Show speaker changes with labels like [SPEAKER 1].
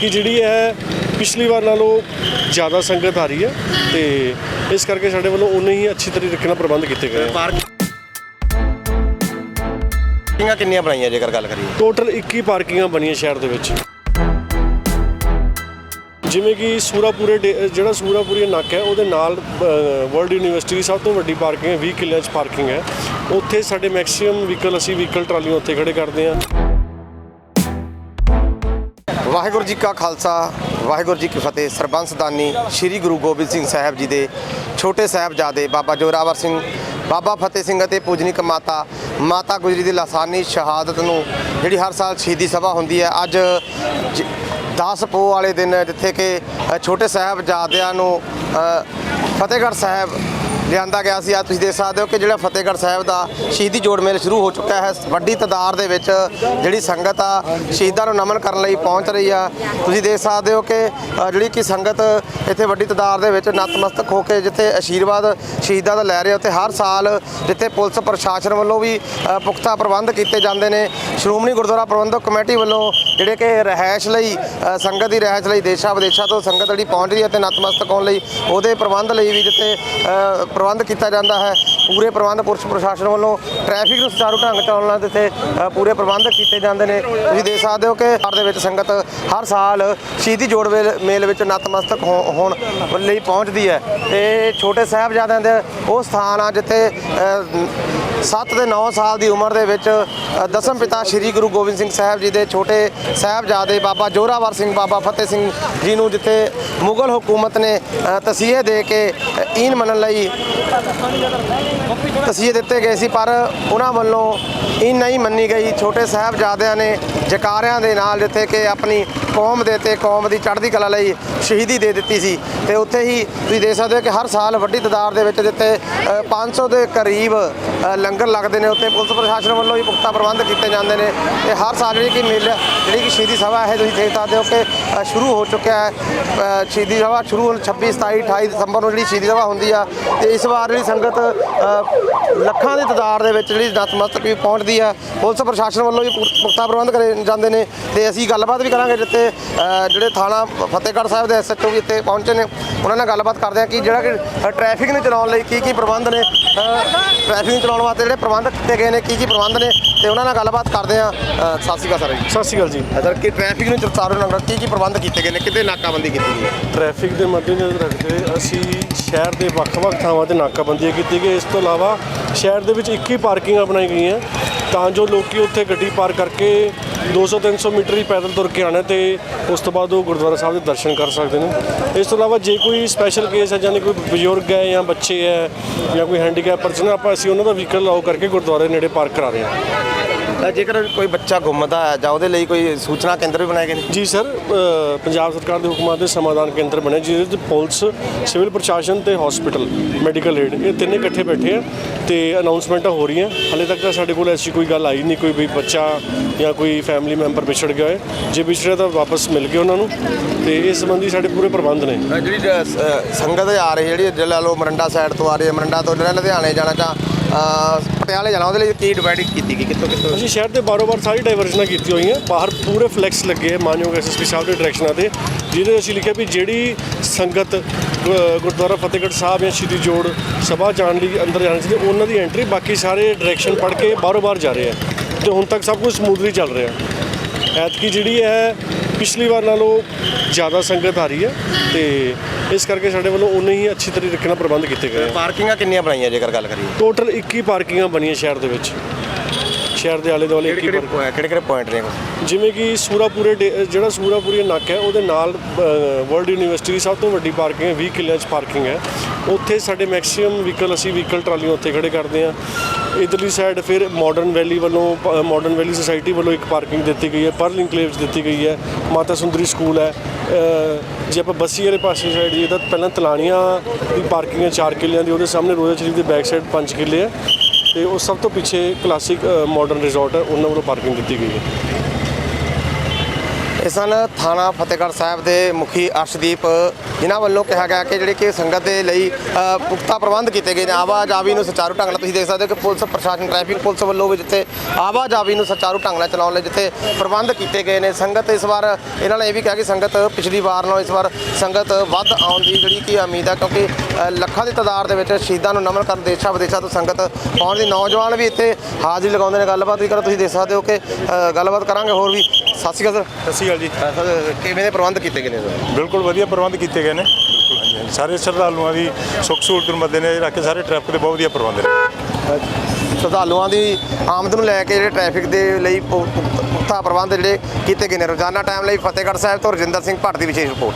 [SPEAKER 1] ਕਿ ਜਿਹੜੀ ਹੈ ਪਿਛਲੀ ਵਾਰ ਨਾਲੋਂ ਜ਼ਿਆਦਾ ਸੰਗਤ ਆ ਰਹੀ ਹੈ ਤੇ ਇਸ ਕਰਕੇ ਸਾਡੇ ਵੱਲੋਂ ਉਨੇ ਹੀ ਅੱਛੀ ਤਰੀਕੇ ਨਾਲ ਪ੍ਰਬੰਧ ਕੀਤੇ ਗਏ
[SPEAKER 2] ਪਾਰਕਿੰਗਾਂ ਕਿੰਨੀਆਂ ਬਣਾਈਆਂ ਜੇਕਰ ਗੱਲ ਕਰੀਏ?
[SPEAKER 1] ਟੋਟਲ 21 ਪਾਰਕਿੰਗਾਂ ਬਣੀਆਂ ਸ਼ਹਿਰ ਦੇ ਵਿੱਚ। ਜਿਵੇਂ ਕਿ ਸੂਰਾਪੁਰੇ ਡੇ- ਜਿਹੜਾ ਸੂਰਾਪੁਰੀ ਨਾਕਾ ਹੈ ਉਹਦੇ ਨਾਲ ਵਰਲਡ ਯੂਨੀਵਰਸਿਟੀ ਦੀ ਸਭ ਤੋਂ ਵੱਡੀ ਪਾਰਕਿੰਗ ਹੈ 20 ਕਿੱਲਿਆਂ 'ਚ ਪਾਰਕਿੰਗ ਹੈ। ਉੱਥੇ ਸਾਡੇ ਮੈਕਸਿਮਮ ਵਹੀਕਲ ਅਸੀਂ ਵਹੀਕਲ ਟਰਾਲੀਆਂ ਉੱਥੇ ਖੜੇ ਕਰਦੇ ਹਾਂ।
[SPEAKER 2] ਵਾਹਿਗੁਰੂ ਜੀ ਕਾ ਖਾਲਸਾ, ਵਾਹਿਗੁਰੂ ਜੀ ਕੀ ਫਤਿਹ। ਸਰਬੰਸਦਾਨੀ ਸ੍ਰੀ ਗੁਰੂ ਗੋਬਿੰਦ ਸਿੰਘ ਸਾਹਿਬ ਜੀ ਦੇ ਛੋਟੇ ਸਾਹਿਬਜ਼ਾਦੇ ਬਾਬਾ ਜੋਰਾਵਰ ਸਿੰਘ, ਬਾਬਾ ਫਤਿਹ ਸਿੰਘ ਅਤੇ ਪੂਜਨੀਕ ਮਾਤਾ ਮਾਤਾ ਗੁਜਰੀ ਦੀ ਲਾਸਾਨੀ ਸ਼ਹਾਦਤ ਨੂੰ ਜਿਹੜੀ ਹਰ ਸਾਲ ਸ਼ਹੀਦੀ ਸਭਾ ਹੁੰਦੀ ਹੈ, ਅੱਜ 10 ਪੋਹ ਵਾਲੇ ਦਿਨ ਜਿੱਥੇ ਕਿ ਛੋਟੇ ਸਾਹਿਬਜ਼ਾਦਿਆਂ ਨੂੰ ਫਤਿਹਗੜ੍ਹ ਸਾਹਿਬ ਲਿਆਂਦਾ ਗਿਆ ਸੀ। ਆ ਤੁਸੀਂ ਦੇਖ ਸਕਦੇ ਹੋ ਕਿ ਜਿਹੜਾ ਫਤਿਹਗੜ੍ਹ ਸਾਹਿਬ ਦਾ ਸ਼ਹੀਦੀ ਜੋੜ ਮੇਲ ਸ਼ੁਰੂ ਹੋ ਚੁੱਕਾ ਹੈ। ਵੱਡੀ ਤਦਾਦ ਦੇ ਵਿੱਚ ਜਿਹੜੀ ਸੰਗਤ ਆ, ਸ਼ਹੀਦਾਂ ਨੂੰ ਨਮਨ ਕਰਨ ਲਈ ਪਹੁੰਚ ਰਹੀ ਆ। ਤੁਸੀਂ ਦੇਖ ਸਕਦੇ ਹੋ ਕਿ ਜਿਹੜੀ ਕਿ ਸੰਗਤ ਇੱਥੇ ਵੱਡੀ ਤਦਾਦ ਦੇ ਵਿੱਚ ਨਤਮਸਤਕ ਹੋ ਕੇ ਜਿੱਥੇ ਅਸ਼ੀਰਵਾਦ ਸ਼ਹੀਦਾਂ ਦਾ ਲੈ ਰਹੇ ਉੱਥੇ ਹਰ ਸਾਲ ਜਿੱਥੇ ਪੁਲਿਸ ਪ੍ਰਸ਼ਾਸਨ ਵੱਲੋਂ ਵੀ ਪੁਖਤਾ ਪ੍ਰਬੰਧ ਕੀਤੇ ਜਾਂਦੇ ਨੇ। ਸ਼੍ਰੋਮਣੀ ਗੁਰਦੁਆਰਾ ਪ੍ਰਬੰਧਕ ਕਮੇਟੀ ਵੱਲੋਂ ਜਿਹੜੇ ਕਿ ਰਹਿائش ਲਈ ਸੰਗਤ ਦੀ ਰਹਿائش ਲਈ ਦੇਸ਼ਾਂ ਵਿਦੇਸ਼ਾਂ ਤੋਂ ਸੰਗਤ ਜਿਹੜੀ ਪਹੁੰਚ ਰਹੀ ਹੈ ਤੇ ਨਤਮਸਤਕ ਹੋਣ ਲਈ, ਉਹਦੇ ਪ੍ਰਬੰਧ ਲਈ ਵੀ ਜਿੱਥੇ ਪ੍ਰਬੰਧ ਕੀਤਾ ਜਾਂਦਾ ਹੈ। ਪੂਰੇ ਪ੍ਰਬੰਧ ਪੁਲਿਸ ਪ੍ਰਸ਼ਾਸਨ ਵੱਲੋਂ ਟ੍ਰੈਫਿਕ ਨੂੰ ਸੁਚਾਰੂ ਢੰਗ ਚਲਾਉਣ ਲਈ ਇੱਥੇ ਪੂਰੇ ਪ੍ਰਬੰਧ ਕੀਤੇ ਜਾਂਦੇ ਨੇ। ਤੁਸੀਂ ਦੇਖ ਸਕਦੇ ਹੋ ਕਿ ਹਰ ਦੇ ਵਿੱਚ ਸੰਗਤ ਹਰ ਸਾਲ ਸ਼ਹੀਦੀ ਜੋੜ ਮੇਲ ਵਿੱਚ ਨਤਮਸਤਕ ਹੋ- ਹੋਣ ਲਈ ਪਹੁੰਚਦੀ ਹੈ। ਤੇ ਛੋਟੇ ਸਾਹਿਬਜ਼ਾਦਿਆਂ ਦੇ ਉਹ ਸਥਾਨ ਆ ਜਿੱਥੇ 7 ਤੇ 9 ਸਾਲ ਦੀ ਉਮਰ ਦੇ ਵਿੱਚ ਦਸਮ ਪਿਤਾ ਸ੍ਰੀ ਗੁਰੂ ਗੋਬਿੰਦ ਸਿੰਘ ਸਾਹਿਬ ਜੀ ਦੇ ਛੋਟੇ ਸਾਹਿਬਜ਼ਾਦੇ ਬਾਬਾ ਜੋਰਾਵਰ ਸਿੰਘ, ਬਾਬਾ ਫਤਿਹ ਸਿੰਘ ਜੀ ਨੂੰ ਜਿੱਥੇ ਮੁਗਲ ਹਕੂਮਤ ਨੇ ਤਸੀਹੇ ਦੇ ਕੇ ਈਨ ਮੰਨਣ ਲਈ ਤਸੀਹੇ ਦਿੱਤੇ ਗਏ ਸੀ ਪਰ ਉਹਨਾਂ ਵੱਲੋਂ ਇਹ ਨਹੀਂ ਮੰਨੀ ਗਈ। ਛੋਟੇ ਸਾਹਿਬਜ਼ਾਦਿਆਂ ਨੇ ਜਕਾਰਿਆਂ ਦੇ ਨਾਲ ਜਿੱਥੇ ਕਿ ਆਪਣੀ ਕੌਮ ਦੇ ਤੇ ਕੌਮ ਦੀ ਚੜ੍ਹਦੀ ਕਲਾ ਲਈ ਸ਼ਹੀਦੀ ਦੇ ਦਿੱਤੀ ਸੀ। ਤੇ ਉੱਥੇ ਹੀ ਤੁਸੀਂ ਦੇਖ ਸਕਦੇ ਹੋ ਕਿ ਹਰ ਸਾਲ ਵੱਡੀ ਤਾਦਾਦ ਦੇ ਵਿੱਚ ਜਿੱਥੇ ਅ, 500 ਦੇ ਕਰੀਬ ਲੰਗਰ ਲੱਗਦੇ ਨੇ ਉੱਥੇ ਪੁਲਿਸ ਪ੍ਰਸ਼ਾਸਨ ਵੱਲੋਂ ਵੀ ਪੁਖਤਾ ਪ੍ਰਬੰਧ ਕੀਤੇ ਜਾਂਦੇ ਨੇ। ਤੇ ਹਰ ਸਾਲ ਜਿਹੜੀ ਕਿ ਮੇਲ ਜਿਹੜੀ ਕਿ ਸ਼ਹੀਦੀ ਸਭਾ ਹੈ ਤੁਸੀਂ ਦੇਖ ਸਕਦੇ ਹੋ ਕਿ ਸ਼ੁਰੂ ਹੋ ਚੁੱਕਿਆ ਹੈ। ਸ਼ਹੀਦੀ ਸਭਾ ਸ਼ੁਰੂ ਹੁਣ 26 27 28 ਦਸੰਬਰ ਨੂੰ ਜਿਹੜੀ ਸ਼ਹੀਦੀ ਸਭਾ ਹੁੰਦੀ ਆ। ਤੇ ਇਸ ਵਾਰ ਜਿਹੜੀ ਸੰਗਤ ਲੱਖਾਂ ਦੀ ਤਾਦਾਦ ਦੇ ਵਿੱਚ ਜਿਹੜੀ ਨਤਮਸਤਕ ਵੀ ਪਹੁੰਚਦੀ ਆ ਪੁਲਿਸ ਪ੍ਰਸ਼ਾਸਨ ਵੱਲੋਂ ਵੀ ਪੁਖਤਾ ਪ੍ਰਬੰਧ ਕਰੇ ਜਾਂਦੇ ਨੇ ਤੇ ਅਸੀਂ ਗੱਲਬਾਤ ਵੀ ਕਰਾਂਗੇ ਜਿੱਥੇ ਜਿਹੜੇ ਥਾਣਾ ਫਤਿਹਗੜ੍ਹ ਸਾਹਿਬ ਦੇ ਐਸਐਚਓ ਵੀ ਇੱਥੇ ਪਹੁੰਚੇ ਨੇ ਉਹਨਾਂ ਨਾਲ ਗੱਲਬਾਤ ਕਰਦੇ ਆ ਕਿ ਜਿਹੜਾ ਕਿ ਟ੍ਰੈਫਿਕ ਨੂੰ ਚਲਾਉਣ ਲਈ ਕੀ ਕੀ ਪ੍ਰਬੰਧ ਨੇ ਟ੍ਰੈਫਿਕ ਨੂੰ ਚਲਾਉਣ ਵਾਸਤੇ ਜਿਹੜੇ ਪ੍ਰਬੰਧ ਕੀਤੇ ਗਏ ਨੇ ਕੀ ਕੀ ਪ੍ਰਬੰਧ ਨੇ ਤੇ ਉਹਨਾਂ ਨਾਲ ਗੱਲਬਾਤ ਕਰਦੇ ਆ ਅ, ਸਤਿ ਸ਼੍ਰੀ ਅਕਾਲ ਸਰ ਜੀ।
[SPEAKER 1] ਸਤਿ ਸ਼੍ਰੀ ਅਕਾਲ ਜੀ।
[SPEAKER 2] ਸਰ ਕਿ ਟ੍ਰੈਫਿਕ ਨੂੰ ਚਲਾਉਣ ਨਾਲ ਕੀ ਕੀ ਪ੍ਰਬੰਧ ਕੀਤੇ ਗਏ ਨੇ ਕਿਤੇ ਨਾਕਾਬੰਦੀ ਕੀਤੀ ਗਈ ਹੈ?
[SPEAKER 1] ਟ੍ਰੈਫਿਕ ਦੇ ਮੱਦੇਨਜ਼ਰ ਰੱਖਦੇ ਅਸੀਂ ਸ਼ਹਿਰ ਦੇ ਵੱਖ-ਵੱਖ ਥਾਵਾਂ ਤੇ ਨਾਕਾਬੰਦੀ ਕੀਤੀ ਗਈ ਇਸ ਤੋਂ ਇਲਾਵਾ ਸ਼ਹਿਰ ਦੇ ਵਿੱਚ 21 ਪਾਰਕਿੰਗਾਂ ਬਣਾਈ ਗਈਆਂ। ਤਾਂ ਜੋ ਲੋਕੀ ਉੱਥੇ ਗੱਡੀ ਪਾਰਕ ਕਰਕੇ 200-300 ਮੀਟਰ ਹੀ ਪੈਦਲ ਤੁਰ ਕੇ ਆਣਾ ਤੇ ਉਸ ਤੋਂ ਬਾਅਦ ਉਹ ਗੁਰਦੁਆਰਾ ਸਾਹਿਬ ਦੇ ਦਰਸ਼ਨ ਕਰ ਸਕਦੇ ਨੇ। ਇਸ ਤੋਂ ਇਲਾਵਾ ਜੇ ਕੋਈ ਸਪੈਸ਼ਲ ਕੇਸ ਹੈ ਜਾਨੀ ਕੋਈ ਬਜ਼ੁਰਗ ਹੈ ਜਾਂ ਬੱਚੇ ਹੈ ਜਾਂ ਕੋਈ ਹੈਂਡੀਕੈਪ ਪਰਸਨ ਆਪਾਂ ਅਸੀਂ ਉਹਨਾਂ ਦਾ ਵਹੀਕਲ ਲਾਓ ਕਰਕੇ ਗੁਰਦੁਆਰੇ ਨੇੜੇ ਪਾਰਕ ਕਰਾ ਰਹੇ ਹਾਂ।
[SPEAKER 2] ਜੇਕਰ ਕੋਈ ਬੱਚਾ ਗੁੰਮਦਾ ਹੈ ਜਾਂ ਉਹਦੇ ਲਈ ਕੋਈ ਸੂਚਨਾ ਕੇਂਦਰ ਵੀ ਬਣਾਏ ਗਏ ਨੇ?
[SPEAKER 1] ਜੀ ਸਰ ਪੰਜਾਬ ਸਰਕਾਰ ਦੇ ਹੁਕਮਾਂ ਤੇ ਸਮਾਧਾਨ ਕੇਂਦਰ ਬਣੇ ਜਿਹਦੇ ਵਿੱਚ ਪੁਲਿਸ ਸਿਵਲ ਪ੍ਰਸ਼ਾਸਨ ਤੇ ਹਸਪੀਟਲ ਮੈਡੀਕਲ ਏਡ ਇਹ ਤਿੰਨੇ ਇਕੱਠੇ ਬੈਠੇ ਆ ਤੇ ਅਨਾਉਂਸਮੈਂਟਾਂ ਹੋ ਰਹੀਆਂ। ਹਲੇ ਤੱਕ ਤਾਂ ਸਾਡੇ ਕੋਲ ਐਸੀ ਕੋਈ ਗੱਲ ਆਈ ਨਹੀਂ ਕੋਈ ਵੀ ਬੱਚਾ ਜਾਂ ਕੋਈ ਫੈਮਿਲੀ ਮੈਂਬਰ ਵਿਛੜ ਗਿਆ ਹੋਏ। ਜੇ ਵਿਛੜਿਆ ਤਾਂ ਵਾਪਸ ਮਿਲ ਗਏ ਉਹਨਾਂ ਨੂੰ ਤੇ ਇਸ ਸੰਬੰਧੀ ਸਾਡੇ ਪੂਰੇ ਪ੍ਰਬੰਧ ਨੇ।
[SPEAKER 2] ਜਿਹੜੀ ਸੰਗਤ ਆ ਰਹੀ ਜਿਹੜੀ ਜੇ ਲਾ ਮਰੰਡਾ ਸਾਈਡ ਤੋਂ ਆ ਰਹੀ ਹੈ ਮਰੰਡਾ ਤੋਂ ਜਿਹੜਾ ਲੁਧਿਆਣੇ ਜਾਣਾ ਅ, ਪਟਿਆਲੇ ਜਾਣਾ, ਉਹਦੇ ਲਈ ਕੀ ਡਿਵਾਈਡ ਕੀਤੀ ਗਈ? ਕਿੱਥੋਂ ਕਿੱਥੋਂ?
[SPEAKER 1] ਅਸੀਂ ਸ਼ਹਿਰ ਦੇ ਬਾਰੋ-ਬਾਰ ਸਾਰੀ ਡਾਈਵਰਜਨਾਂ ਕੀਤੀ ਹੋਈਆਂ ਬਾਹਰ ਪੂਰੇ ਫਲੈਕਸ ਲੱਗੇ ਹੈ ਮਾਨਯੋਗ ਐਸਐਸਪੀ ਸਾਹਿਬ ਦੇ ਡਾਇਰੈਕਸ਼ਨਾਂ ਤੇ, ਜਿਹਦੇ ਅਸੀਂ ਲਿਖਿਆ ਵੀ ਜਿਹੜੀ ਸੰਗਤ ਗੁਰਦੁਆਰਾ ਫਤਿਹਗੜ੍ਹ ਸਾਹਿਬ ਜਾਂ ਸ਼੍ਰੀ ਜੋੜ ਸਭਾ ਜਾਣ ਲਈ ਅੰਦਰ ਜਾਣ ਸੀ ਉਹਨਾਂ ਦੀ ਐਂਟਰੀ ਬਾਕੀ ਸਾਰੇ ਡਾਇਰੈਕਸ਼ਨ ਪੜ੍ਹ ਕੇ ਬਾਰੋ-ਬਾਰ ਜਾ ਰਹੇ ਆ ਤੇ ਹੁਣ ਤੱਕ ਸਭ ਕੁਝ ਸਮੂਥਲੀ ਚੱਲ ਰਿਹਾ ਐਤਕੀ ਜਿਹੜੀ ਹੈ ਪਿਛਲੀ ਵਾਰ ਨਾਲੋਂ ਜ਼ਿਆਦਾ ਸੰਗਤ ਆ ਰਹੀ ਹੈ ਤੇ ਇਸ ਕਰਕੇ ਸਾਡੇ ਵੱਲੋਂ ਉਨੇ ਹੀ ਅੱਛੀ ਤਰੀਕੇ ਨਾਲ ਪ੍ਰਬੰਧ ਕੀਤੇ ਗਏ ਆ।
[SPEAKER 2] ਪਾਰਕਿੰਗਾਂ ਕਿੰਨੀਆਂ ਬਣਾਈਆਂ ਜੇਕਰ ਗੱਲ ਕਰੀਏ?
[SPEAKER 1] ਟੋਟਲ 21 ਪਾਰਕਿੰਗਾਂ ਬਣੀਆਂ ਸ਼ਹਿਰ ਦੇ ਵਿੱਚ। ਸ਼ਹਿਰ ਦੇ ਆਲੇ ਦੁਆਲੇ 21
[SPEAKER 2] ਕਿਹੜੇ
[SPEAKER 1] ਪਾਰਕਿੰਗ
[SPEAKER 2] ਕਿਹੜੇ ਕਿਹੜੇ ਪੁਆਇੰਟ ਨੇ
[SPEAKER 1] ਜਿਵੇਂ ਕਿ ਸੂਰਾਪੁਰੇ ਡੇ- ਜਿਹੜਾ ਸੂਰਾਪੁਰੀ ਨਾਕਾ ਹੈ ਉਹਦੇ ਨਾਲ ਵਰਲਡ ਯੂਨੀਵਰਸਿਟੀ ਦੀ ਸਭ ਤੋਂ ਵੱਡੀ ਪਾਰਕਿੰਗ ਹੈ 20 ਕਿੱਲਿਆਂ 'ਚ ਪਾਰਕਿੰਗ ਹੈ। ਉੱਥੇ ਸਾਡੇ ਮੈਕਸਿਮਮ ਵਹੀਕਲ ਅਸੀਂ ਵਹੀਕਲ ਟਰਾਲੀਆਂ ਉੱਥੇ ਖੜੇ ਕਰਦੇ ਹਾਂ। ਇਧਰਲੀ ਸਾਈਡ ਫਿਰ ਮਾਡਰਨ ਵੈਲੀ ਵੱਲੋਂ ਮਾਡਰਨ ਵੈਲੀ ਸੁਸਾਇਟੀ ਵੱਲੋਂ ਇੱਕ ਪਾਰਕਿੰਗ ਦਿੱਤੀ ਗਈ ਹੈ ਪਰਲ ਇਨਕਲੇਵ 'ਚ ਦਿੱਤੀ ਗਈ ਹੈ, ਮਾਤਾ ਸੁੰਦਰੀ ਸਕੂਲ ਹੈ। ਜੇ ਆਪਾਂ ਬੱਸੀ ਵਾਲੇ ਪਾਸੇ ਸਾਈਡ ਜੀ ਤਾਂ ਪਹਿਲਾਂ ਤਲਾਣੀਆਂ ਦੀ ਪਾਰਕਿੰਗ ਹੈ 4 ਕਿੱਲਿਆਂ ਦੀ, ਉਹਦੇ ਸਾਹਮਣੇ ਰੋਜ਼ਾ ਸ਼ਰੀਫ ਦੇ ਬੈਕ ਸਾਈਡ 5 ਕਿੱਲੇ ਹੈ। ਤੇ ਉਹ ਸਭ ਤੋਂ ਪਿੱਛੇ ਕਲਾਸਿਕ ਮਾਡਰਨ ਰਿਜ਼ੋਰਟ ਹੈ, ਉਹਨਾਂ ਵੱਲੋਂ ਪਾਰਕਿੰਗ ਦਿੱਤੀ ਗਈ ਹੈ।
[SPEAKER 2] ਇਹ ਸਨ ਥਾਣਾ ਫਤਿਹਗੜ੍ਹ ਸਾਹਿਬ ਦੇ ਮੁਖੀ ਅਰਸ਼ਦੀਪ, ਜਿਨ੍ਹਾਂ ਵੱਲੋਂ ਕਿਹਾ ਗਿਆ ਕਿ ਜਿਹੜੇ ਕਿ ਸੰਗਤ ਦੇ ਲਈ ਪੁਖਤਾ ਪ੍ਰਬੰਧ ਕੀਤੇ ਗਏ ਨੇ। ਆਵਾਜਾਵੀ ਨੂੰ ਸੁਚਾਰੂ ਢੰਗ ਨਾਲ ਤੁਸੀਂ ਦੇਖ ਸਕਦੇ ਹੋ ਕਿ ਪੁਲਿਸ ਪ੍ਰਸ਼ਾਸਨ, ਟ੍ਰੈਫਿਕ ਪੁਲਿਸ ਵੱਲੋਂ ਵੀ ਜਿੱਥੇ ਆਵਾਜਾਵੀ ਨੂੰ ਸੁਚਾਰੂ ਢੰਗ ਨਾਲ ਚਲਾਉਣ ਲਈ ਜਿੱਥੇ ਪ੍ਰਬੰਧ ਕੀਤੇ ਗਏ ਨੇ। ਸੰਗਤ ਇਸ ਵਾਰ, ਇਹਨਾਂ ਨੇ ਇਹ ਵੀ ਕਿਹਾ ਕਿ ਸੰਗਤ ਪਿਛਲੀ ਵਾਰ ਨਾਲੋਂ ਇਸ ਵਾਰ ਸੰਗਤ ਵੱਧ ਆਉਣ ਦੀ ਜਿਹੜੀ ਕਿ ਉਮੀਦ ਹੈ, ਕਿਉਂਕਿ ਲੱਖਾਂ ਦੀ ਤਾਦਾਦ ਦੇ ਵਿੱਚ ਸ਼ਹੀਦਾਂ ਨੂੰ ਨਮਨ ਕਰਨ, ਦੇਸ਼ਾਂ ਵਿਦੇਸ਼ਾਂ ਤੋਂ ਸੰਗਤ ਆਉਣ ਦੀ। ਨੌਜਵਾਨ ਵੀ ਇੱਥੇ ਹਾਜ਼ਰੀ ਲਗਾਉਂਦੇ ਨੇ। ਗੱਲਬਾਤ ਵੀ ਕਰੋ, ਤੁਸੀਂ ਦੇਖ ਸਕਦੇ ਹੋ ਕਿ ਗੱਲਬਾਤ ਕਰਾਂਗੇ ਹੋਰ ਵੀ। ਸਤਿ ਸ਼੍ਰੀ ਅਕਾਲ
[SPEAKER 3] ਸਤਿ ਸ਼੍ਰੀ ਅਕਾਲ ਜੀ
[SPEAKER 2] ਸਰ ਸਰ, ਕਿਵੇਂ ਦੇ ਪ੍ਰਬੰਧ ਕੀਤੇ ਗਏ ਨੇ ਸਰ
[SPEAKER 3] ਬਿਲਕੁਲ ਵਧੀਆ ਪ੍ਰਬੰਧ ਕੀਤੇ ਗਏ ਨੇ ਹਾਂਜੀ, ਹਾਂਜੀ। ਸਾਰੇ ਸ਼ਰਧਾਲੂਆਂ ਦੀ ਸੁੱਖ ਸਹੂਲਤ ਨੂੰ ਮੱਦੇਨਜ਼ਰ ਰੱਖ ਕੇ ਸਾਰੇ ਟ੍ਰੈਫਿਕ ਦੇ ਬਹੁਤ ਵਧੀਆ ਪ੍ਰਬੰਧ ਨੇ
[SPEAKER 2] ਸ਼ਰਧਾਲੂਆਂ ਦੀ ਆਮਦ ਨੂੰ ਲੈ ਕੇ ਜਿਹੜੇ ਟ੍ਰੈਫਿਕ ਦੇ ਲਈ ਪੁਖਤਾ ਪ੍ਰਬੰਧ ਜਿਹੜੇ ਕੀਤੇ ਗਏ ਨੇ ਰੋਜ਼ਾਨਾ ਟਾਈਮ ਲਈ ਫਤਿਹਗੜ੍ਹ ਸਾਹਿਬ ਤੋਂ ਰਜਿੰਦਰ ਸਿੰਘ ਭੱਟ ਦੀ ਵਿਸ਼ੇਸ਼ ਰਿਪੋਰਟ